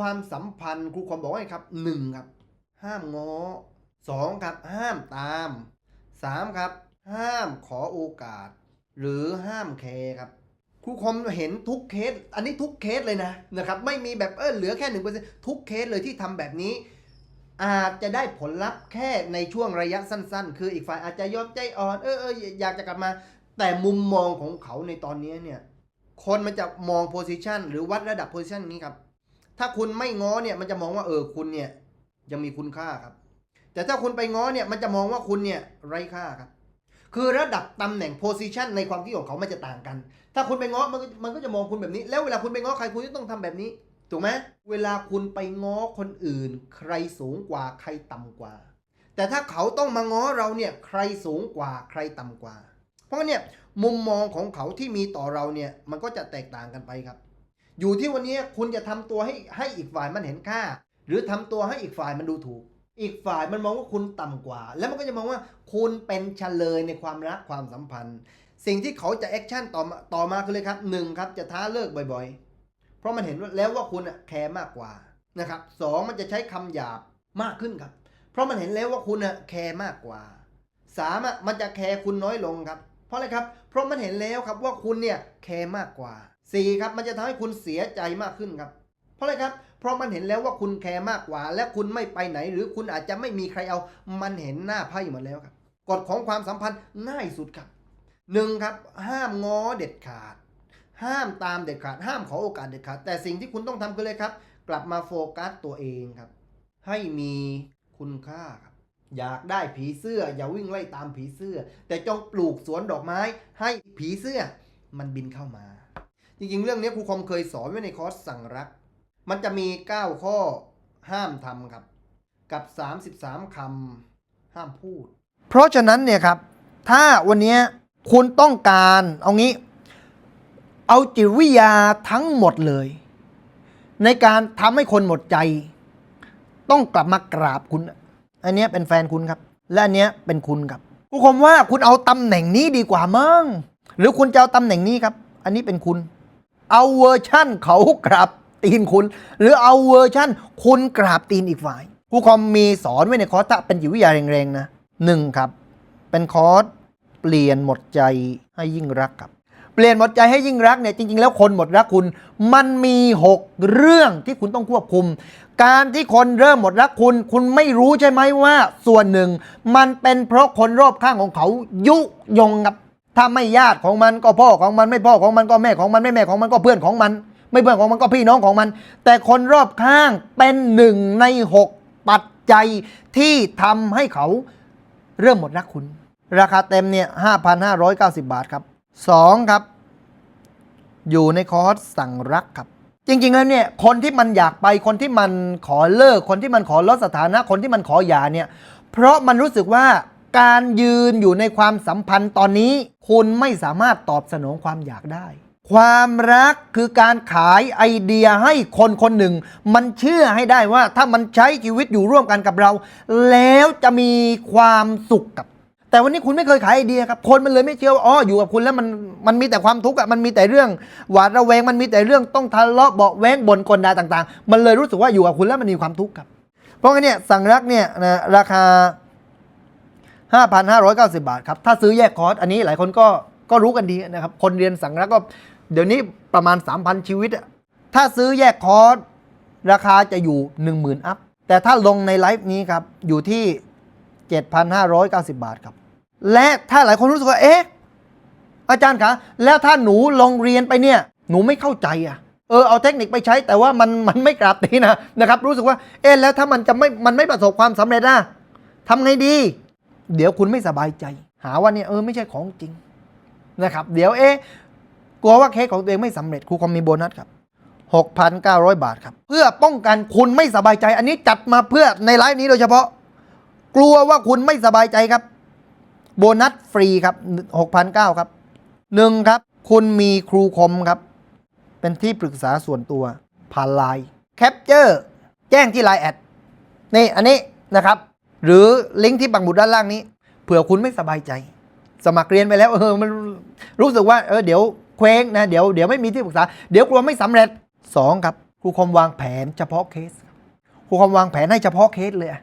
ความสัมพันธ์ครูคอมบอกว่าไงครับหนึ่งครับ ห้ามง้อสองครับ ห้ามตามสามครับ ห้ามขอโอกาส หรือห้ามแคร์ครับครูคอมเห็นทุกเคส อันนี้ทุกเคสเลยนะนะครับ ไม่มีแบบเออเหลือแค่หนึ่งเปอร์เซ็นทุกเคสเลยที่ทำแบบนี้ อาจจะได้ผลลัพธ์แค่ในช่วงระยะสั้น ๆ คืออีกฝ่ายอาจจะยอมใจอ่อนเออเอออยากจะกลับมา แต่มุมมองของเขาในตอนนี้เนี่ย คนมันจะมองโพสิชันหรือวัดระดับโพสิชันนี้ครับ ถ้าคุณไม่ง้อเนี่ยมันจะมองว่าเออคุณเนี่ยยังมีคุณค่าครับ แต่ถ้าคุณไปง้อเนี่ยมันจะมองว่าคุณเนี่ยไร้ค่าครับ คือระดับตำแหน่งโพสิชันในความคิดของเขามันจะต่างกัน ถ้าคุณไปง้อมันก็มันก็จะมองคุณแบบนี้ แล้วเวลาคุณไปง้อใครคุณจะต้องทำแบบนี้ถูกไหมเวลาคุณไปง้อคนอื่น ใครสูงกว่าใครต่ำกว่า แต่ถ้าเขาต้องมาง้อเราเนี่ยใครสูงกว่าใครต่ำกว่า เพราะงั้นเนี่ยมุมมองของเขาที่มีต่อเราเนี่ยมันก็จะแตกต่างกันไปครับ อยู่ที่วันนี้คุณจะทำตัวให้ให้อีกฝ่ายมันเห็นค่า หรือทำตัวให้อีกฝ่ายมันดูถูก อีกฝ่ายมันมองว่าคุณต่ำกว่า แล้วมันก็จะมองว่าคุณเป็นเฉลยในความรักความสัมพันธ์ สิ่งที่เขาจะแอคชั่นต่อมาต่อมาคือเลยครับหนึ่งครับจะท้าเลิกบ่อยๆ เพราะมันเห็นว่าแล้วว่าคุณอะแคร์มากกว่านะครับสองมันจะใช้คำหยาบมากขึ้นครับ เพราะมันเห็นแล้วว่าคุณอะแคร์มากกว่าสามอะมันจะแคร์คุณน้อยลงครับ เพราะอะไรครับ เพราะมันเห็นแล้วครับว่าคุณเนี่ยแคร์มากกว่า สี่ครับมันจะทำให้คุณเสียใจมากขึ้นครับ เพราะอะไรครับ เพราะมันเห็นแล้วว่าคุณแคร์มากกว่า และคุณไม่ไปไหน หรือคุณอาจจะไม่มีใครเอา มันเห็นหน้าไพ่หมดแล้วครับกฎของความสัมพันธ์ง่ายสุดครับหนึ่งครับ ห้ามง้อเด็ดขาด ห้ามตามเด็ดขาด ห้ามขอโอกาสเด็ดขาด แต่สิ่งที่คุณต้องทำคือเลยครับ กลับมาโฟกัสตัวเองครับ ให้มีคุณค่าครับ อยากได้ผีเสื้อ อย่าวิ่งไล่ตามผีเสื้อ แต่จงปลูกสวนดอกไม้ ให้ผีเสื้อมันบินเข้ามา จริงๆ เรื่องนี้ครูคอมเคยสอนไว้ในคอร์สสั่งรัก มันจะมี 9 ข้อห้ามทำครับ กับ 33คำห้ามพูด เพราะฉะนั้นเนี่ยครับ ถ้าวันนี้คุณต้องการเอางี้ เอาจิตวิทยาทั้งหมดเลย ในการทำให้คนหมดใจ ต้องกลับมากราบคุณ อันนี้เป็นแฟนคุณครับ และอันนี้เป็นคุณครับกูคมว่าคุณเอาตำแหน่งนี้ดีกว่ามั้งหรือคุณจะเอาตำแหน่งนี้ครับ อันนี้เป็นคุณ เอาเวอร์ชั่นเขากราบตีนคุณ หรือเอาเวอร์ชั่นคุณกราบตีนอีกฝ่ายครูคอมมีสอนไว้ในคอร์สเป็นจิตวิทยาแรงๆนะหนึ่งครับ เป็นคอร์สเปลี่ยนหมดใจให้ยิ่งรักครับเปลี่ยนหมดใจให้ยิ่งรักเนี่ยจริง ๆ แล้วคนหมดรักคุณ มันมี 6 เรื่องที่คุณต้องควบคุม การที่คนเริ่มหมดรักคุณ คุณไม่รู้ใช่ไหมว่า ส่วนหนึ่ง มันเป็นเพราะคนรอบข้างของเขายุยงครับ ถ้าไม่ญาติของมันก็พ่อของมันไม่พ่อของมันก็แม่ของมันไม่แม่ของมันก็เพื่อนของมัน ไม่เพื่อนของมันก็พี่น้องของมัน แต่คนรอบข้างเป็นหนึ่งในหกปัจจัยที่ทำให้เขาเริ่มหมดรักคุณ ราคาเต็มเนี่ย5,590บาทครับสองครับ อยู่ในคอร์สสั่งรักครับ จริง ๆ แล้วเนี่ยคนที่มันอยากไปคนที่มันขอเลิก คนที่มันขอลดสถานะ คนที่มันขอหย่าเนี่ย เพราะมันรู้สึกว่า การยืนอยู่ในความสัมพันธ์ตอนนี้ คุณไม่สามารถตอบสนองความอยากได้ ความรักคือการขายไอเดียให้คนคนหนึ่ง มันเชื่อให้ได้ว่าถ้ามันใช้ชีวิตอยู่ร่วมกันกับเรา แล้วจะมีความสุขกับ แต่วันนี้คุณไม่เคยขายไอเดียครับคนมันเลยไม่เชื่อว่าอ๋ออยู่กับคุณแล้วมันมันมีแต่ความทุกข์อะมันมีแต่เรื่องหวาดระแวงมันมีแต่เรื่องต้องทะเลาะเบาแวงบ่นกลด่าต่าง ๆ มันเลยรู้สึกว่าอยู่กับคุณแล้วมันมีความทุกข์ครับ เพราะงั้นเนี่ยสั่งรักเนี่ยนะราคา 5,590 บาทครับ ถ้าซื้อแยกคอร์สอันนี้หลายคนก็ก็รู้กันดีนะครับ คนเรียนสั่งรักก็เดี๋ยวนี้ประมาณ 3,000 ชีวิต ถ้าซื้อแยกคอร์สราคาจะอยู่ 10,000 อัพ แต่ถ้าลงในไลฟ์นี้ครับ อยู่ที่ 7,590 บาทครับ และถ้าหลายคนรู้สึกว่า เอ๊ะ อาจารย์คะ แล้วถ้าหนูลงเรียนไปเนี่ย หนูไม่เข้าใจอะเออเอาเทคนิคไปใช้แต่ว่ามันมันไม่กราบตีนะนะครับ รู้สึกว่า เอ๊ะแล้วถ้ามันจะไม่มันไม่ประสบความสำเร็จนะทำไงดี เดี๋ยวคุณไม่สบายใจ หาว่าเนี่ยเออไม่ใช่ของจริงนะครับ เดี๋ยวเอ๊ะกลัวว่าเคสของตัวเองไม่สำเร็จครูคอมมีโบนัสครับ 6,900 บาทครับ เพื่อป้องกันคุณไม่สบายใจ อันนี้จัดมาเพื่อในไลฟ์นี้โดยเฉพาะ กลัวว่าคุณไม่สบายใจครับ โบนัสฟรีครับ 6,900ครับหนึ่งครับ คุณมีครูคมครับ เป็นที่ปรึกษาส่วนตัวผ่านไลน์แคปเจอร์แจ้งที่ไลน์แอดนี่อันนี้นะครับ หรือลิงก์ที่ปักหมุดด้านล่างนี้ เผื่อคุณไม่สบายใจ สมัครเรียนไปแล้วเออมันรู้สึกว่าเออเดี๋ยวเคว้งนะเดี๋ยวเดี๋ยวไม่มีที่ปรึกษา เดี๋ยวกลัวไม่สำเร็จสองครับครูคมวางแผนเฉพาะเคสครูคมวางแผนให้เฉพาะเคสเลยอะ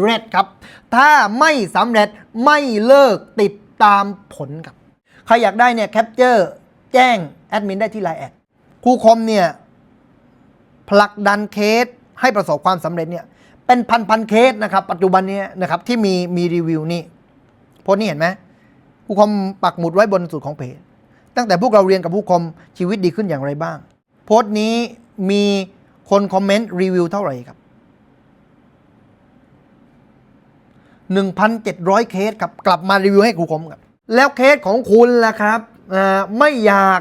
เร็จครับ ถ้าไม่สำเร็จไม่เลิกติดตามผลครับ ใครอยากได้เนี่ยแคปเจอร์แจ้งแอดมินได้ที่ไลน์แอดครูคมเนี่ยผลักดันเคสให้ประสบความสำเร็จเนี่ยเป็นพันพันเคสนะครับปัจจุบันเนี้นะครับที่มีมีรีวิวนี่โพสต์นี่เห็นไหมครูคมปักหมุดไว้บนสุดของเพจ ตั้งแต่พวกเราเรียนกับผู้คมชีวิตดีขึ้นอย่างไรบ้าง โพสต์นี้มีคนคอมเมนต์รีวิวเท่าไหร่ครับ 1,700 เคสครับ กลับมารีวิวให้ครูคมครับ แล้วเคสของคุณล่ะครับไม่อยาก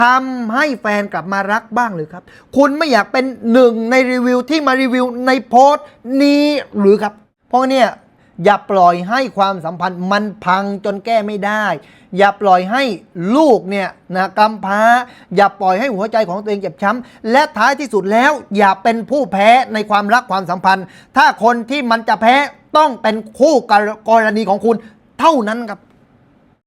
ทำให้แฟนกลับมารักบ้างหรือครับ คุณไม่อยากเป็นหนึ่งในรีวิวที่มารีวิวในโพสต์นี้หรือครับ เพราะเนี่ยอย่าปล่อยให้ความสัมพันธ์มันพังจนแก้ไม่ได้ อย่าปล่อยให้ลูกเนี่ยนะกำพร้า อย่าปล่อยให้หัวใจของตัวเองเจ็บช้ำ และท้ายที่สุดแล้วอย่าเป็นผู้แพ้ในความรักความสัมพันธ์ ถ้าคนที่มันจะแพ้ ต้องเป็นคู่กรณีของคุณเท่านั้นครับ